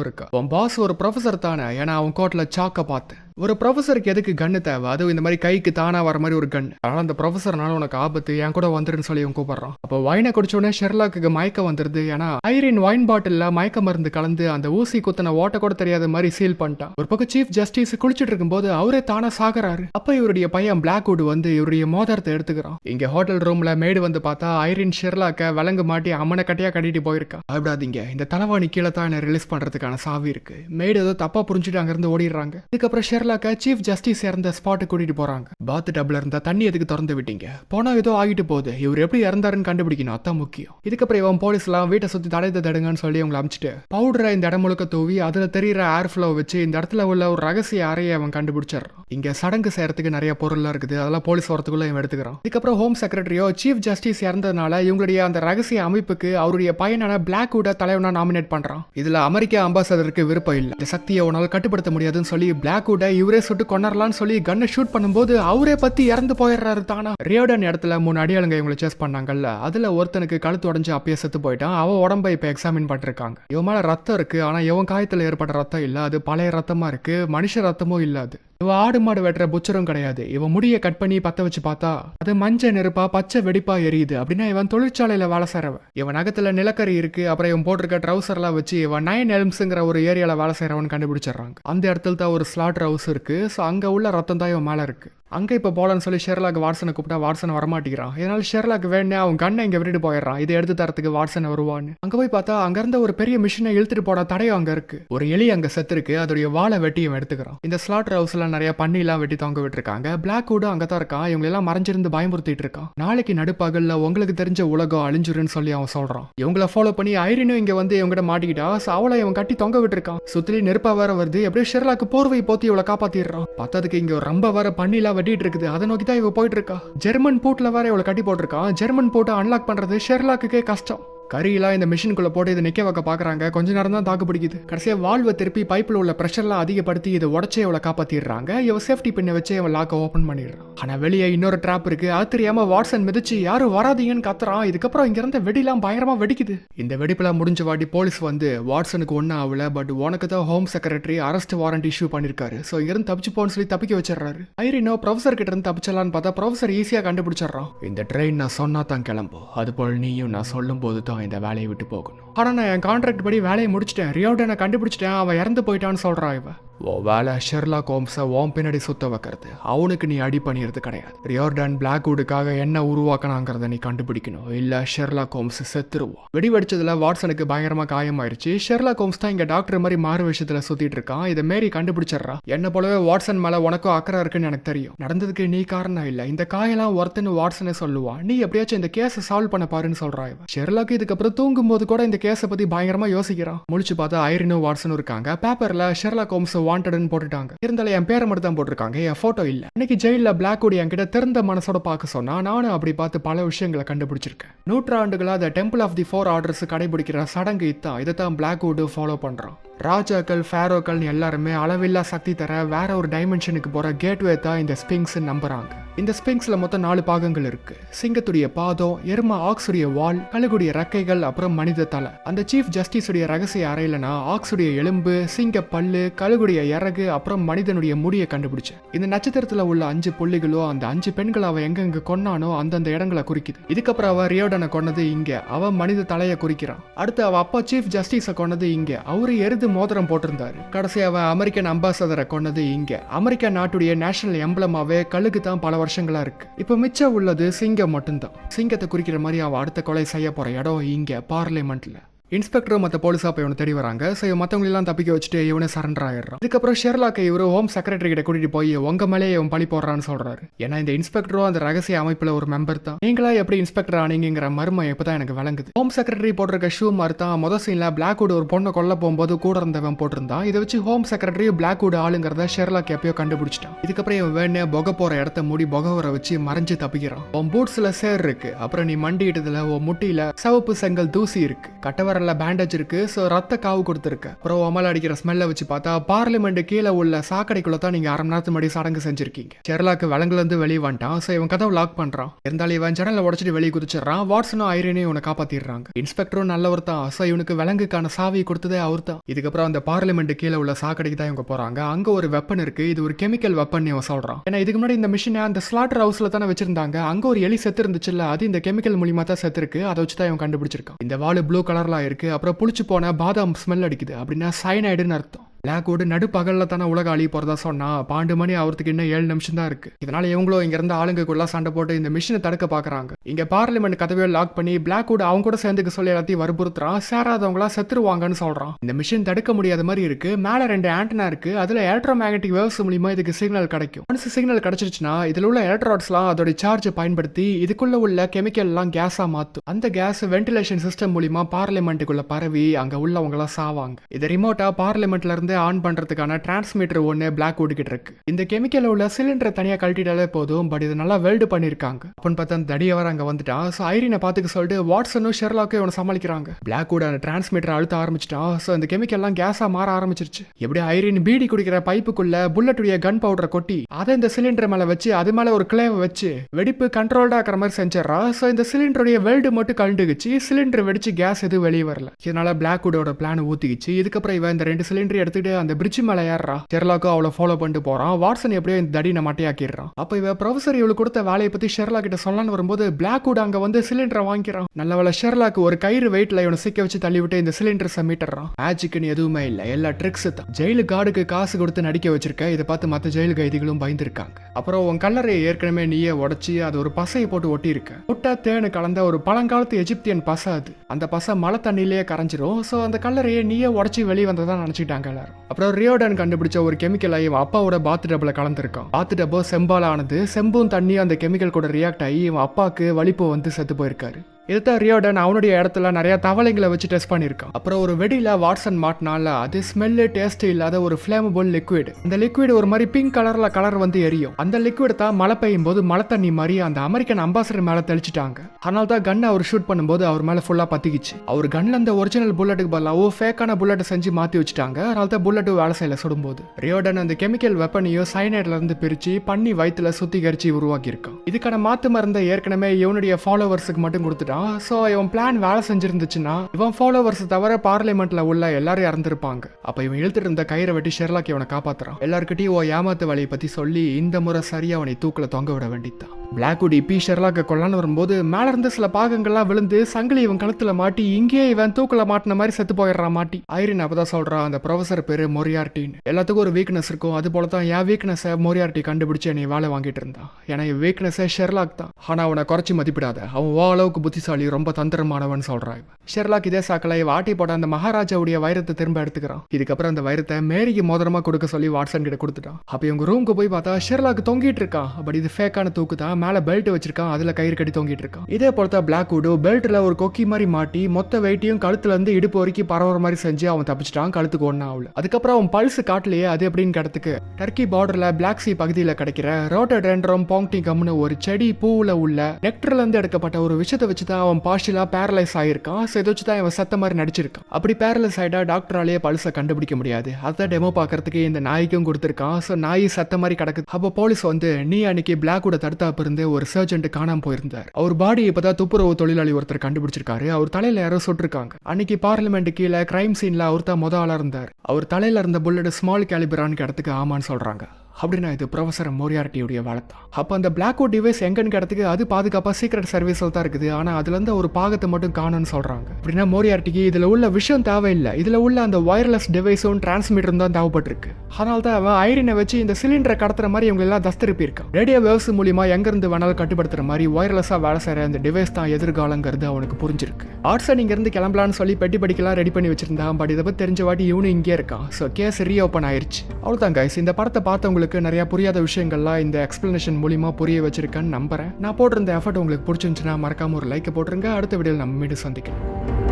இருக்கா ஐரினும் உன் பாஸ் ஒரு ப்ரொஃபசர் தானே. ஏன்னா அவன் கோட்டில் சாக்க பார்த்தேன் ஒரு ப்ரொஃபஸருக்கு எதுக்கு கன்னு தேவை? அது இந்த மாதிரி கைக்கு தானா வர மாதிரி ஒரு கன் அதனால அந்த ப்ரொஃபஸர்னால உனக்கு ஆபத்து என் கூட வந்துருன்னு சொல்லி இவன் கூப்பிடுறான். அப்போ வைனை குடிச்ச உடனே ஷெர்லாக்கு மயக்கம் வந்துருது. ஏன்னா ஐரின் வைன் பாட்டில்ல மயக்க மருந்து கலந்து அந்த ஊசி குத்தன ஓட்ட கூட தெரியாத மாதிரி சீல் பண்ணிட்டான். ஒரு பக்கம் சீஃப் ஜஸ்டிஸ் குளிச்சிட்டு இருக்கும்போது அவரே தானா சாகுறாரு. அப்ப இவருடைய பையன் பிளாக்வுட் வந்து இவருடைய மோதிரத்தை எடுத்துக்கிறான். இங்க ஹோட்டல் ரூம்ல மேடு வந்து பார்த்தா ஐரின் ஷெர்லாக்க விலங்கு மாட்டி அம்மனை கட்டியா கட்டிட்டு போயிருக்கா. பயப்படாதீங்க. இந்த தலைவாணி கீழே தான் என்ன ரிலீஸ் பண்றதுக்கான சாவி இருக்கு. மேடு ஏதோ தப்பா புரிஞ்சுட்டு அங்கிருந்து ஓடிடுறாங்க. இதுக்கப்புறம் கேரளாக்கு சீஃப் ஜஸ்டிஸ் இறந்த ஸ்பாட்டை கூட்டிட்டு போறாங்க. பாத் டப்ல இருந்தா தண்ணி எதுக்கு திறந்து விட்டீங்க? போனா ஏதோ ஆகிட்டு போகுது. இவர் எப்படி இறந்தாருன்னு கண்டுபிடிக்கணும். அதான் முக்கியம். இதுக்கப்புறம் இவன் போலீஸ்லாம் வீட்டை சுத்தி தடையத்தை தடுங்கன்னு சொல்லி அவங்களை அமிச்சிட்டு பவுடரை இந்த இடம் முழுக்க தூவி அதுல தெரியிற ஏர் ஃப்ளோ வச்சு இந்த இடத்துல உள்ள ஒரு ரகசிய அறையை அவன் கண்டுபிடிச்சிடறான். இங்க சடங்கு செய்யறதுக்கு நிறைய பொருள்லாம் இருக்குது. அதெல்லாம் போலீஸ் வரத்துக்குள்ள இவன் எடுத்துக்கிறான். இதுக்கப்புறம் ஹோம் செக்ரட்டரியோ சீஃப் ஜஸ்டிஸ் இறந்ததுனால இவங்களுடைய அந்த ரகசிய அமைப்புக்கு அவருடைய பையனான பிளாக் வுட தலைவனா நாமினேட் பண்றான். இதுல அமெரிக்க அம்பாசடருக்கு விருப்பம் இல்லை. இந்த சக்தியை உன்னால் கட்டுப்படுத்த முடியாதுன்னு சொல்லி பிளாக் வுட இவரே சுட்டு கொண்டரலாம்னு சொல்லி கன்னை ஷூட் பண்ணும்போது அவரே பத்தி இறந்து போயிடுறாரு தானா? ரியோடன் இடத்துல மூணு அடியாளுங்க இவங்களை சேஸ் பண்ணாங்கல்ல அதுல ஒருத்தனுக்கு கழுத்து உடஞ்சு அப்பயே செத்து போயிட்டான். அவன் உடம்ப இப்ப எக்ஸாமின் பண்ணிருக்காங்க இவன் மேல ரத்தம் இருக்கு ஆனா இவன் காயத்துல ஏற்பட்ட ரத்தம் இல்ல அது பழைய ரத்தமா இருக்கு மனுஷ ரத்தமும் இல்லாது இவ இவன் ஆடு மாடு வெட்டுற புச்சரும் கிடையாது. இவன் முடிய கட் பண்ணி பத்த வச்சு பார்த்தா அது மஞ்சள் நெருப்பா பச்சை வெடிப்பா எரியுது. அப்படின்னா இவன் தொழிற்சாலையில வேலை செய்றவன். இவன் நகத்துல நிலக்கரி இருக்கு அப்புறம் இவன் போட்டிருக்க ட்ரௌசர்லாம் வச்சு இவன் நயன் எல்ம்ஸுங்கிற ஒரு ஏரியால வேலை செய்யறவன் கண்டுபிடிச்சிடுறாங்க. அந்த இடத்துல தான் ஒரு ஸ்லாட் ஹவுஸ் இருக்கு. ஸோ அங்க உள்ள ரத்தம் தான் இவன் மேல இருக்கு. அங்க இப்போ போலன்னு சொல்லி ஷெர்லாக் வாட்சனை கூப்பிட்டா வாட்சன் வரமாட்டேங்கிறான். இதனால் ஷெர்லாக் வேணே அவன் கண்ணை இங்கே விட்டுட்டு போயிடுறான் இதை எடுத்து தரத்துக்கு வாட்சன் வருவான்னு. அங்க போய் பார்த்தா அங்கேருந்த ஒரு பெரிய மிஷினை இழுத்துட்டு போட தடையும் அங்க இருக்கு. ஒரு எலி அங்க செத்துருக்கு. அதோடைய வாழை வெட்டி எடுத்துக்கிறான். இந்த ஸ்லாட் ஹவுஸ்ல நிறைய பண்ணிலாம் வெட்டி தொங்க விட்டுருக்காங்க. பிளாக் வுட் அங்கே தான் இருக்கான். இவங்க எல்லாம் மறைஞ்சிருந்து பயமுறுத்திட்டு இருக்கான். நாளைக்கு நடுப்பகல்ல உங்களுக்கு தெரிஞ்ச உலகம் அழிஞ்சிருன்னு சொல்லி அவன் சொல்றான். இவங்கள ஃபாலோ பண்ணி ஐரினும் இங்க வந்து இவங்ககிட்ட மாட்டிக்கிட்டா அவளை இவன் கட்டி தொங்க விட்டுருக்கான். சுத்திலி நெருப்பா வேற வருது. எப்படியும் ஷெர்லாக்கு போர்வை போத்தி இவளை காப்பாத்திடுறான். பார்த்ததுக்கு இங்க ரொம்ப வேற பண்ணிலாம் வெட்டிட்டு இருக்குது அதை நோக்கி தான் இவ போயிட்டு இருக்கா ஜெர்மன் போட்டில் வேற இவளை கட்டி போட்டிருக்கான் ஜெர்மன் பூட்டை அன்லாக் பண்றது ஷெர்லாக்குக்கே கஷ்டம். கரியெல்லாம் இந்த மிஷினுக்குள்ள போட்டு இதை நிக்க வைக்க பாக்குறாங்க. கொஞ்ச நேரம் தான் தாக்கு பிடிக்குது. கடைசியா வால்வை திருப்பி பைப்பில் உள்ள ப்ரெஷர்லாம் அதிகப்படுத்தி இதை உடச்சே அவளை காப்பாத்திடுறாங்க. இவ சேஃப்டி பின்னை வச்சு அவன் லாக்கை ஓப்பன் பண்ணிடுறான். ஆனா வெளியே இன்னொரு ட்ராப் இருக்கு. அது தெரியாம வாட்சன் மிதிச்சு யாரும் வராதீங்கன்னு கத்துறான். இதுக்கப்புறம் இங்க இருந்த வெடிலாம் பயங்கரமா வெடிக்குது. இந்த வெடிப்பெல்லாம் முடிஞ்ச வாட்டி போலீஸ் வந்து வாட்சனுக்கு ஒன்றும் ஆகல பட் உனக்கு தான் home secretary arrest warrant issue பண்ணிருக்காரு. ஸோ இருந்து தப்பிச்சு போன்னு சொல்லி தப்பிக்க வச்சிடுறாரு. ஐரினோ ப்ரொஃபசர் கிட்ட இருந்து தப்பிச்சலான்னு பார்த்தா ப்ரொஃபசர் ஈஸியா கண்டுபிடிச்சிடுறான். இந்த ட்ரெயின் நான் சொன்னா தான் கிளம்பும். அது போல் நீயும் நான் சொல்லும் போது தான் இந்த வேலையை விட்டு போகணும். ஆனால் நான் என் கான்ட்ராக்ட் படி வேலையை முடிச்சிட்டேன். ரியோட கண்டுபிடிச்சிட்டேன். அவன் இறந்து போயிட்டான்னு சொல்கிறான் இவன் ஓ வேலை ஷெர்லா கோம்ஸை ஓம் பின்னாடி சுத்த வைக்கிறது. அவனுக்கு நீ அடி பண்ணிடுறது கிடையாது. ரியோர்டன் பிளாக்வுட்டுக்காக என்ன உருவாக்கினாங்கிறத நீ கண்டுபிடிக்கணும். இல்ல ஷெர்லா கோம்ஸ் செத்துருவோம் வெடி வெடிச்சதுல வாட்சனுக்கு பயங்கரமா காயமாயிருச்சு. ஷெர்லா கோம்ஸ் தான் இங்க டாக்டர் மாதிரி மாறு விஷயத்துல சுத்திட்டு இருக்கான். இதை மாரி கண்டுபிடிச்சிடுறா. என்ன போலவே வாட்சன் மேல உனக்கும் அக்கறை இருக்குன்னு எனக்கு தெரியும். நடந்ததுக்கு நீ காரணம் இல்ல. இந்த காயெல்லாம் ஒருத்தன்னு வாட்சனே சொல்லுவான் நீ எப்படியாச்சும் இந்த கேஸை சால்வ் பண்ண பாருன்னு சொல்றா ஷெர்லாக்கு இதுக்கப்புறம் தூங்கும் போது கூட இந்த கேஸை பத்தி பயங்கரமா யோசிக்கிறான். முழிச்சு பார்த்தா ஐரினும் வாட்ஸனும் இருக்காங்க. பேப்பர்ல ஷெர்லா கோம்ஸை வாண்டட்னு போட்டுட்டாங்க. இருந்தாலும் என் பேரை மட்டும் தான் போட்டிருக்காங்க. என் போட்டோ இல்லை. இன்னைக்கு ஜெயில பிளாக்வுட் என்கிட்ட திறந்த மனசோட பார்க்க சொன்னா நானும் அப்படி பார்த்து பல விஷயங்களை கண்டுபிடிச்சிருக்கேன். நூற்றாண்டுகளாக the temple of the four orders கடைபிடிக்கிற சடங்கு இதான் இதை தான் பிளாக்வுட் ஃபாலோ பண்ணுறான் ராஜாக்கள் ஃபேரோக்கள்னு எல்லாருமே அளவில்லா சக்தி தர வேற ஒரு டைமென்ஷனுக்கு போகிற கேட்வே தான் இந்த ஸ்பிங்ஸ் நம்புறாங்க. இந்த ஸ்பிங்ஸில் மொத்தம் நாலு பாகங்கள் இருக்கு. சிங்கத்துடைய பாதம் எரும ஆக்ஸுடைய வால் கழுகுடைய ரெக்கைகள் அப்புறம் மனித தலை. அந்த சீஃப் ஜஸ்டிஸுடைய ரகசிய அறையிலனா ஆக்ஸுடைய எலும்பு சிங்க பல்லு கழுகுடைய இறகு அப்புறம் மனிதனுடைய முடியை கண்டுபிடிச்சேன் இந்த நட்சத்திரத்துல உள்ள அஞ்சு புள்ளிகளோ அந்த அஞ்சு பெண்கள் அவ எங்கெங்க கொன்னானோ அந்தந்த இடங்களை குறிக்குது. இதுக்கப்புறம் அவ ரியோடனை கொன்னது இங்க. அவ மனித தலையை குறிக்கிறான். அடுத்து அவ அப்பா சீஃப் ஜஸ்டிஸை கொன்னது இங்க. அவரு எருது மோதிரம் போட்டிருந்தாரு. கடைசி அவ அமெரிக்கன் அம்பாசடரை கொன்னது இங்க. அமெரிக்கா நாட்டுடைய நேஷனல் எம்பளமாவே கழுகு தான் பல வருஷங்களா இருக்கு. இப்போ மிச்சம் உள்ளது சிங்கம் மட்டும்தான். சிங்கத்தை குறிக்கிற மாதிரி அவன் அடுத்த கொலை செய்ய போற இடம் இங்க பார்லிமெண்ட்ல இன்ஸ்பெக்டரும் மற்ற போலீஸா போய் இவனை தேடி வராங்க. ஸோ இவன் மற்றவங்களெல்லாம் தப்பிக்க வச்சுட்டு இவனை சரண்டர் ஆயிடுறான். இதுக்கப்புறம் ஷெர்லாக்கை இவர் ஹோம் செக்ரட்டரி கிட்ட கூட்டிட்டு போய் உங்க மேலே இவன் பழி போடுறான்னு சொல்றாரு. ஏன்னா இந்த இன்ஸ்பெக்டரும் அந்த ரகசிய அமைப்புல ஒரு மெம்பர் தான். நீங்களா எப்படி இன்ஸ்பெக்டர் ஆனீங்கிற மர்மம் இப்பதான் எனக்கு விளங்குது. ஹோம் செக்ரட்டரி போட்டிருக்க ஷூ மாதிரி தான் முதல் சீன்ல பிளாக்வுட் ஒரு பொண்ணை கொல்ல போகும்போது கூட இருந்தவன் போட்டிருந்தான். இதை வச்சு ஹோம் செக்ரட்டரி பிளாக்வுட் ஆளுங்கிறத ஷெர்லாக் எப்பயோ கண்டுபிடிச்சிட்டான். இதுக்கப்புறம் இவன் வேணே புகை போற இடத்த மூடி புகை வர வச்சு மறைஞ்சு தப்பிக்கிறான். உன் பூட்ஸ்ல சேர் இருக்கு. அப்புறம் நீ மண்டியிட்டதுல உன் முட்டியில சிவப்பு செங்கல் தூசி இருக்கு. விரல்ல பேண்டேஜ் இருக்கு. ஸோ ரத்த காவு கொடுத்துருக்க. அப்புறம் அமல் அடிக்கிற ஸ்மெல்ல வச்சு பார்த்தா பார்லிமெண்ட் கீழே உள்ள சாக்கடைக்குள்ள தான் நீங்க அரை மணி நேரத்து முன்னாடி சடங்கு செஞ்சிருக்கீங்க. செர்லாக்கு விலங்குல இருந்து வெளியே வந்துட்டான். ஸோ இவன் கதவை லாக் பண்றான். இருந்தாலும் இவன் ஜன்னலை உடச்சிட்டு வெளியே குதிச்சிடறான். வாட்ஸனும் ஐரனையும் இவனை காப்பாத்திடுறாங்க. இன்ஸ்பெக்டரும் நல்லவர் தான் ஸோ இவனுக்கு விலங்குக்கான சாவி கொடுத்ததே அவர் தான் இதுக்கப்புறம் அந்த பார்லிமெண்ட் கீழே உள்ள சாக்கடைக்கு தான் இவங்க போறாங்க. அங்க ஒரு வெப்பன் இருக்கு. இது ஒரு கெமிக்கல் வெப்பன் இவன் சொல்றான். ஏன்னா இதுக்கு முன்னாடி இந்த மிஷினை அந்த ஸ்லாட்டர் ஹவுஸ்ல தானே வச்சிருந்தாங்க. அங்க ஒரு எலி செத்து இருந்துச்சுல்ல அது இந்த கெமிக்கல் மூலியமா தான் செத்து இருக்கு அதை வச்சு தான் இவன் கண்டுபிடிச்சிருக்கான். இந்த வால் ப்ளூ கலர்ல இருக்கு. அப்புறம் புளிச்சு போன பாதாம் ஸ்மெல் அடிக்குது. அப்படின்னா சைனைடுன்னு அர்த்தம். பிளாக்வுட் நடுப்பகல்ல தானே உலக அழிய போறதா சொன்னா பாண்டு மணி அவருக்கு இன்னும் ஏழு நிமிஷம் தான் இருக்கு. இதனால இவங்களும் இங்க ஆளுங்க ஆளுங்களுக்குள்ள சண்டை போட்டு இந்த மிஷினை தடுக்க பாக்குறாங்க. இங்க பார்லிமெண்ட் கதவையை லாக் பண்ணி பிளாக்வுட் அவங்க கூட சேர்ந்துக்க சொல்லி எல்லாத்தையும் வற்புறுத்துறான். சேராதவங்களா செத்துருவாங்கன்னு சொல்றான். இந்த மிஷின் தடுக்க முடியாத மாதிரி இருக்கு. மேல ரெண்டு ஆண்டனா இருக்கு. அதுல எலக்ட்ரோ மேக்னெட்டிக் வேவ்ஸ் மூலியமா இதுக்கு சிக்னல் கிடைக்கும். ஒன்ஸ் சிக்னல் கிடைச்சிருச்சுன்னா இதுல உள்ள எலக்ட்ராட்ஸ்லாம் அதோட சார்ஜை பயன்படுத்தி இதுக்குள்ள உள்ள கெமிக்கல் எல்லாம் கேஸா மாத்தும். அந்த கேஸ் வென்டிலேஷன் சிஸ்டம் மூலியமா பார்லிமெண்ட்டுக்குள்ள பரவி அங்க உள்ளவங்க எல்லாம் சாவாங்க. இதை ரிமோட்டா பார்லிமெண்ட்ல இருந்து ஆன் பண்றதுக்கான டிரான்ஸ்மீட்டர் ஒன்று பிளாக் கிட்ட இருக்கு. இந்த கெமிக்கல் உள்ள சிலிண்டரை தனியாக கழட்டிட்டாலே போதும் பட் இது நல்லா வெல்டு பண்ணியிருக்காங்க அப்படின்னு பார்த்தா அந்த தடியவர் அங்கே வந்துட்டான். ஸோ ஐரினை பார்த்துக்க சொல்லிட்டு வாட்ஸனும் ஷெர்லாக்கும் இவனை சமாளிக்கிறாங்க. பிளாக் வுட் அந்த டிரான்ஸ்மிட்டர் அழுத்த ஆரம்பிச்சிட்டான். ஸோ அந்த கெமிக்கல்லாம் கேஸாக மாற ஆரம்பிச்சிருச்சு. எப்படி ஐரின் பீடி குடிக்கிற பைப்புக்குள்ள புல்லட்டுடைய கன் பவுடரை கொட்டி அதை இந்த சிலிண்டர் மேலே வச்சு அது மேலே ஒரு கிளேவை வச்சு வெடிப்பு கண்ட்ரோல்டாக இருக்கிற மாதிரி செஞ்சிடறா. ஸோ இந்த சிலிண்டருடைய வெல்டு மட்டும் கழுண்டுக்குச்சு சிலிண்டர் வெடிச்சு கேஸ் எதுவும் வெளியே வரல. இதனால பிளாக் பிளாக்வுட்டோட பிளான் ஊத்திக்கிச்சு. இதுக்கப்புறம் இவன் இந்த ரெண்டு சிலிண்டர் எடுத்துட்டு அந்த பிரிட்ஜ் மேலே ஏறா ஷெர்லாக்கும் அவளை ஃபாலோ பண்ணிட்டு போறான். வாட்ஸன் எப்படியோ இந்த தடினை மட்டையாக்கிடுறான் அப்ப இவ ப்ரொஃபசர் இவளுக்கு கொடுத்த வேலையை பத்தி ஷெர்லா கிட்ட சொல்லலான்னு வரும்போது பிளாக்வுட் அங்க வந்து சிலிண்டரை வாங்கிக்கிறான். நல்ல வேலை ஷெர்லாக்கு ஒரு கயிறு வெயிட்ல இவனை சிக்க வச்சு தள்ளி விட்டு இந்த சிலிண்டர் சமிட்டுறான் மேஜிக்னு எதுவுமே இல்ல. எல்லா ட்ரிக்ஸ் தான். ஜெயிலு கார்டுக்கு காசு கொடுத்து நடிக்க வச்சிருக்க. இதை பார்த்து மத்த ஜெயில் கைதிகளும் பயந்துருக்காங்க. அப்புறம் உன் கல்லறையை ஏற்கனவே நீயே உடச்சி அது ஒரு பசையை போட்டு ஒட்டியிருக்க. முட்டை தேனு கலந்த ஒரு பழங்காலத்து எஜிப்தியன் பசை அது. அந்த பசை மழை தண்ணியிலேயே கரைஞ்சிரும். ஸோ அந்த கல்லறையை நீயே உடச்சி வெளியே வந்ததா நினைச்சிட்டாங்க எல்லாரும் அப்புறம் ரியோடன் கண்டுபிடிச்ச ஒரு கெமிக்கலை இவன் அப்பாவோட பாத்து டப்ல கலந்துருக்கான். பாத்து டப்போ செம்பால் ஆனது செம்பும் தண்ணியும் அந்த கெமிக்கல் கூட ரியாக்ட் ஆகி இவன் அப்பாவுக்கு வலிப்பு வந்து செத்து போயிருக்காரு. இதுதான் ரியோடன் அவனுடைய இடத்துல நிறைய தவளைங்களை வச்சு டெஸ்ட் பண்ணியிருக்கான். அப்புறம் ஒரு வெடியில வாட்சன் மாட்டினால அது ஸ்மெல்லு டேஸ்ட் இல்லாத ஒரு ஃபிளேமபிள் லிக்விட் இந்த லிக்விட் ஒரு மாதிரி பிங்க் கலர்ல கலர் வந்து எரியும். அந்த லிக்விட் தான் மழை பெய்யும் போது மழை தண்ணி மாதிரி அந்த அமெரிக்கன் அம்பாசடர் மேல தெளிச்சிட்டாங்க. அதனால தான் கன் அவர் ஷூட் பண்ணும்போது அவர் மேல ஃபுல்லா பத்திக்கிச்சு. அவர் கன்ல அந்த ஒரிஜினல் புல்லட்டுக்கு பதிலாக ஃபேக்கான புல்லட்டை செஞ்சு மாத்தி வச்சுட்டாங்க. அதனால தான் புல்லட் வேலை செய்யல சுடும்போது. ரியோடன் அந்த கெமிக்கல் வெப்பனையும் சைனைட்ல இருந்து பிரிச்சு பண்ணி வயிற்றுல சுத்திகரிச்சு உருவாக்கியிருக்கான். இதுக்கான மாத்து மருந்தை ஏற்கனவே இவனுடைய ஃபாலோவர்ஸுக்கு மட்டும் கொடுத்துட்டான். ஸோ இவன் பிளான் வேலை செஞ்சிருந்துச்சுன்னா இவன் ஃபாலோவர்ஸ் தவிர பார்லிமெண்ட்ல உள்ள எல்லாரும் இறந்திருப்பாங்க. அப்ப இவன் இழுத்துட்டு இருந்த கயிறை வெட்டி ஷெர்லாக் இவனை காப்பாத்துறான். எல்லாருக்கிட்டையும் ஓ ஏமாத்து வலையை பத்தி சொல்லி இந்த முறை சரியா அவனை தூக்கில தொங்க விட வேண்டித்தான் பிளாக்வுட் பி ஷெர்லாக்க கொல்லான்னு வரும்போது மேல இருந்து சில பாகங்கள்லாம் விழுந்து சங்கிலி இவன் கழுத்துல மாட்டி இங்கேயே இவன் தூக்கல மாட்டின மாதிரி செத்து போயிடுறான் மாட்டி. ஐரின் அப்பதான் சொல்றான் அந்த ப்ரொஃபசர் பேரு மொரியார்டின்னு எல்லாத்துக்கும் ஒரு வீக்னஸ் இருக்கும். அது போல தான் என் வீக்னஸை மொரியார்டி கண்டுபிடிச்சு என்னை வேலை வாங்கிட்டு இருந்தான். ஏன்னா என் வீக்னஸே ஷெர்லாக் தான். ஆனா அவனை குறைச்சி மதிப்பிடாத. அவன் ஓ அளவுக்கு புத்திசாலி ரொம்ப தந்திரமானவன் சொல்றான் இவன். ஷெர்லாக் இதே சாக்கில் இவ ஆட்டி போட அந்த மகாராஜாவுடைய வைரத்தை திரும்ப எடுத்துக்கிறான். இதுக்கப்புறம் அந்த வைரத்தை மேரிக்கு மோதிரமா கொடுக்க சொல்லி வாட்ஸன் கிட்ட கொடுத்துட்டான். அப்ப இவங்க ரூமுக்கு போய் பார்த்தா ஷெர்லாக் தொங்கிட்டு இருக்கான். பட் இது ஃபேக்கான தூக்கு தான். மேல பெல்ட் வச்சிருக்கான் அதுல கயிறு கட்டி தொங்கிட்டு இருக்கான். இதே போலத்த பிளாக் வுட் பெல்ட்ல ஒரு கொக்கி மாதிரி மாட்டி மொத்த வெயிட்டையும் கழுத்துல இருந்து இடுப்பு வரைக்கும் பரவுற மாதிரி செஞ்சு அவன் தப்பிச்சிட்டான் கழுத்துக்கு ஒன்னா ஆகல அதுக்கப்புறம் அவன் பல்ஸ் காட்டலையே அது எப்படின்னு கிடத்துக்கு டர்க்கி பார்டர்ல பிளாக் சி பகுதியில கிடைக்கிற ரோட்டோடென்ட்ரம் பாங்டிகம்னு ஒரு செடி பூவுல உள்ள நெக்டர்ல இருந்து எடுக்கப்பட்ட ஒரு விஷயத்தை வச்சு தான் அவன் பார்ஷியலா பேரலைஸ் ஆயிருக்கான். ஸோ இதை வச்சு தான் இவன் செத்த மாதிரி நடிச்சிருக்கான். அப்படி பேரலைஸ் ஆயிட்டா டாக்டராலேயே பல்ஸை கண்டுபிடிக்க முடியாது. அதான் டெமோ பார்க்கறதுக்கு இந்த நாய்க்கும் கொடுத்துருக்கான். ஸோ நாய் செத்த மாதிரி கிடக்குது. அப்போ போலீஸ் வந்து நீ அன்னைக்கு பிளாக்கோட தடுத்தாப்பு இருந்து ஒரு சர்ஜன்ட் காணாம போயிருந்தார். அவர் பாடி இப்பதான் துப்புரவு தொழிலாளி ஒருத்தர் கண்டுபிடிச்சிருக்காரு. அவர் தலையில யாரோ சுட்டிருக்காங்க. அன்னைக்கு பார்லிமெண்ட் கீழே கிரைம் சீன்ல அவர் தான் முத ஆளா இருந்தார். அவர் தலையில இருந்த புல்லட் ஸ்மால் கேலிபரான்னு இடத்துக்கு ஆமான்னு சொல்றாங்க. அப்படின்னா இது ப்ரொஃபசர் மோரியார்ட்டியுடைய வேலை தான் அப்போ அந்த பிளாக் அவுட் டிவைஸ் எங்கன்னு கிடத்துக்கு அது பாதுகாப்பாக சீக்ரெட் சர்வீஸில் தான் இருக்குது. ஆனால் அதுலேருந்து ஒரு பாகத்தை மட்டும் காணும்னு சொல்கிறாங்க அப்படின்னா மோரியார்ட்டிக்கு இதில் உள்ள விஷயம் தேவையில்லை. இதில் உள்ள அந்த ஒயர்லெஸ் டிவைஸும் டிரான்ஸ்மீட்டரும் தான் தேவைப்பட்டிருக்கு. அதனால தான் அவன் ஐரினை வச்சு இந்த சிலிண்டரை கடத்துற மாதிரி இவங்க எல்லாம் தஸ்திருப்பி இருக்கான் ரேடியோ வேவ்ஸ் மூலியமா எங்கேருந்து வேணாலும் கட்டுப்படுத்துற மாதிரி ஒயர்லெஸ்ஸாக வேலை செய்கிற அந்த டிவைஸ் தான் எதிர்காலங்கிறது அவனுக்கு புரிஞ்சிருக்கு. ஆர்ட்ஸை இங்கேருந்து கிளம்பலான்னு சொல்லி பெட்டி படிக்கலாம் ரெடி பண்ணி வச்சிருந்தான். பட் இதை பற்றி தெரிஞ்ச வாட்டி இவனும் இங்கே இருக்கான். ஸோ கேஸ் ரீஓப்பன் ஆயிருச்சு. அவ்வளோதான் கைஸ் இந்த படத்தை பார்த்தவங்களுக்கு நிறைய புரியாத விஷயங்கள்லாம் இந்த எக்ஸ்பிளனேஷன் மூலியமா புரிய வச்சிருக்கேன்னு நம்புறேன். நான் போட்டிருந்த எஃபர்ட் உங்களுக்கு பிடிச்சிருந்துச்சுன்னா மறக்காம ஒரு லைக்கை போட்டுருங்க. அடுத்த வீடியோவில் நம்ம மீண்டும் சந்திக்கலாம்.